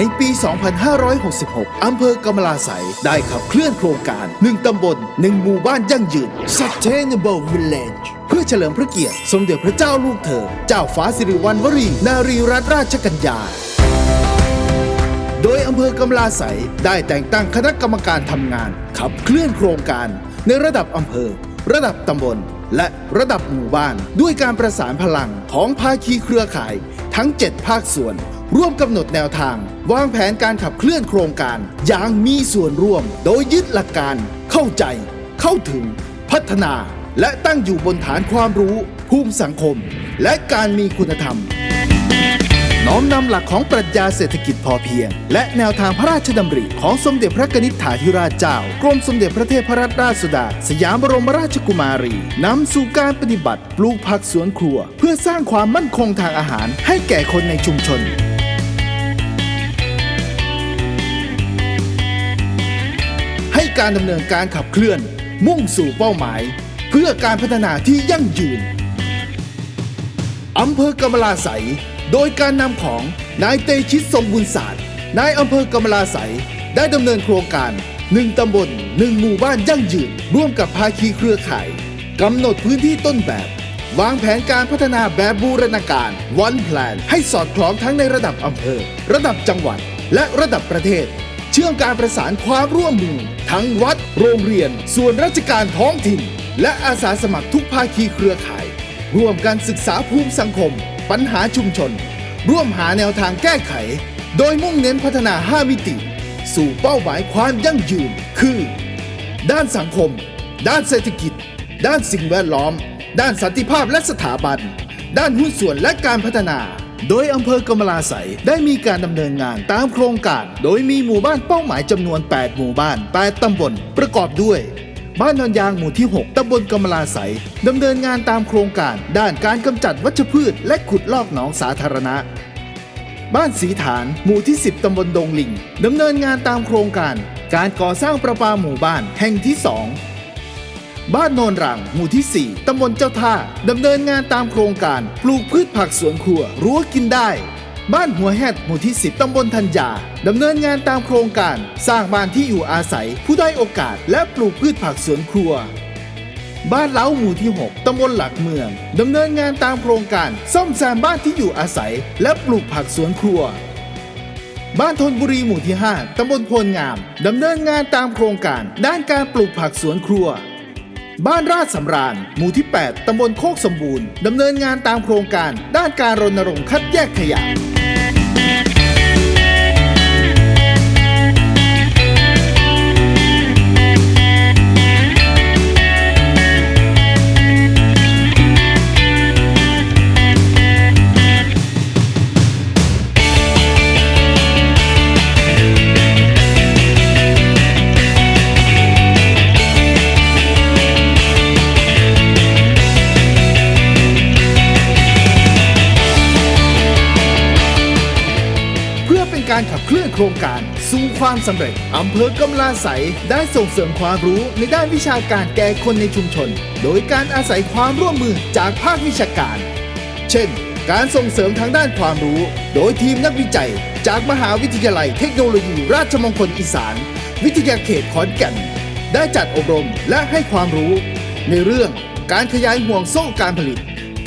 ในปี 2566 อำเภอกำลาไสยได้ขับเคลื่อนโครงการ 1 ตำบล 1 หมู่บ้านยั่งยืน Sustainable Village เพื่อเฉลิมพระเกียรติ สมเด็จพระเจ้าลูกเธอ เจ้าฟ้าสิริวัณวรี นารีรัตนราชกัญญาโดยอำเภอกำลาไสยได้แต่งตั้งคณะกรรมการทำงาน ขับเคลื่อนโครงการ ในระดับอำเภอ ระดับตำบล และระดับหมู่บ้าน ด้วยการประสานพลังของภาคีเครือข่าย ทั้ง 7 ภาคส่วน ร่วมกำหนดแนวทาง วางแผนการขับเคลื่อนโครงการ อย่างมีส่วนร่วม โดยยึดหลักการ เข้าใจ เข้าถึง พัฒนา และตั้งอยู่บนฐานความรู้ ภูมิสังคม และการมีคุณธรรม น้อมนำหลักของปรัชญาเศรษฐกิจพอเพียง และแนวทางพระราชดำริของสมเด็จพระนิษฐาธิราชเจ้ากรมสมเด็จพระเทพรัตนราชสุดา สยามบรมราชกุมารีนำสู่การปฏิบัติปลูกผักสวนครัว เพื่อสร้างความมั่นคงทางอาหารให้แก่คนในชุมชน การดำเนินการขับเคลื่อน มุ่งสู่เป้าหมาย เพื่อการพัฒนาที่ยั่งยืนอำเภอกำมะลาไสยโดยการนำของนายเตชิตสมบุญศาสตร์นายอำเภอกำมะลาไสยได้ดำเนินโครงการหนึ่งตำบลหนึ่งหมู่บ้านยั่งยืน ร่วมกับภาคีเครือข่ายกำหนดพื้นที่ต้นแบบ วางแผนการพัฒนาแบบบูรณาการวันแพลนให้สอดคล้องทั้งในระดับอำเภอ ระดับจังหวัด และระดับประเทศ ชื่อมการประสานความร่วมมือ ทั้งวัด โรงเรียน ส่วนราชการท้องถิ่น และอาสาสมัครทุกภาคีเครือข่าย ร่วมกันศึกษาภูมิสังคม ปัญหาชุมชน ร่วมหาแนวทางแก้ไข โดยมุ่งเน้นพัฒนา 5 มิติ สู่เป้าหมายความยั่งยืน คือ ด้านสังคม ด้านเศรษฐกิจ ด้านสิ่งแวดล้อม ด้านสันติภาพและสถาบัน ด้านหุ้นส่วนและการพัฒนา โดยอำเภอกำมะลาไสยได้มีการดำเนินงานตามโครงการ โดยมีหมู่บ้านเป้าหมายจำนวน 8 หมู่บ้าน 8 ตำบลประกอบด้วยบ้านนอนยางหมู่ที่ 6 ตำบลกำมะลาไสยดำเนินงานตามโครงการ ด้านการกำจัดวัชพืช และขุดลอกหนองสาธารณะ บ้านสีฐาน หมู่ที่ 10 ตำบลดงลิงดำเนินงานตามโครงการ การก่อสร้างประปาหมู่บ้านแห่งที่ 2 บ้านโนนรัง หมู่ที่ 4 ตำบลเจ้าท่า ดำเนินงานตามโครงการปลูกพืชผักสวนครัวรั้วกินได้ บ้านหัวแฮดหมู่ที่ 10 ตำบลธัญญา ดำเนินงานตามโครงการ สร้างบ้านที่อยู่อาศัย ผู้ได้โอกาส และปลูกพืชผักสวนครัว บ้านเล้าหมู่ที่ 6 ตำบลหลักเมือง ดำเนินงานตามโครงการ ซ่อมแซมบ้านที่อยู่อาศัย และปลูกผักสวนครัวบ้านทนบุรีหมู่ที่ 5 ตำบลโพลงาม ดำเนินงานตามโครงการ ด้านการปลูกผักสวนครัว บ้านราชสำราญ หมู่ที่ 8 ตำบลโคกสมบูรณ์ ดำเนินงานตามโครงการด้านการรณรงค์คัดแยกขยะ การขับเคลื่อนโครงการ สู่ความสำเร็จอำเภอกำลาไสได้ส่งเสริมความรู้ในด้านวิชาการแก่คนในชุมชน โดยการอาศัยความร่วมมือจากภาควิชาการ เช่น การส่งเสริมทางด้านความรู้ โดยทีมนักวิจัย จากมหาวิทยาลัยเทคโนโลยี ราชมงคลอีสาน วิทยาเขตขอนแก่น ได้จัดอบรมและให้ความรู้ ในเรื่องการขยายห่วงโซ่การผลิต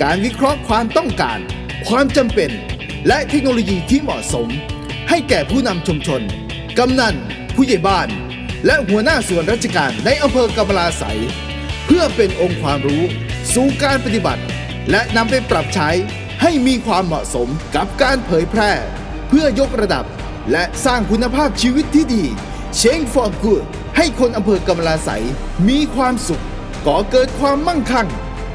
การวิเคราะห์ความต้องการ ความจำเป็น และเทคโนโลยีที่เหมาะสม ให้แก่ผู้นำชุมชน กำนัน ผู้ใหญ่บ้าน และหัวหน้าส่วนราชการในอำเภอกำลาไสยเพื่อเป็นองค์ความรู้สู่การปฏิบัติ และนำไปปรับใช้ให้มีความเหมาะสมกับการเผยแพร่ เพื่อยกระดับและสร้างคุณภาพชีวิตที่ดี Change for Good ให้คนอำเภอกำลาไสยมีความสุขก่อเกิดความมั่งคั่ง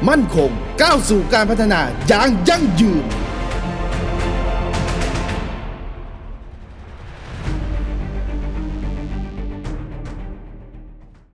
มั่นคงก้าวสู่การพัฒนาอย่างยั่งยืน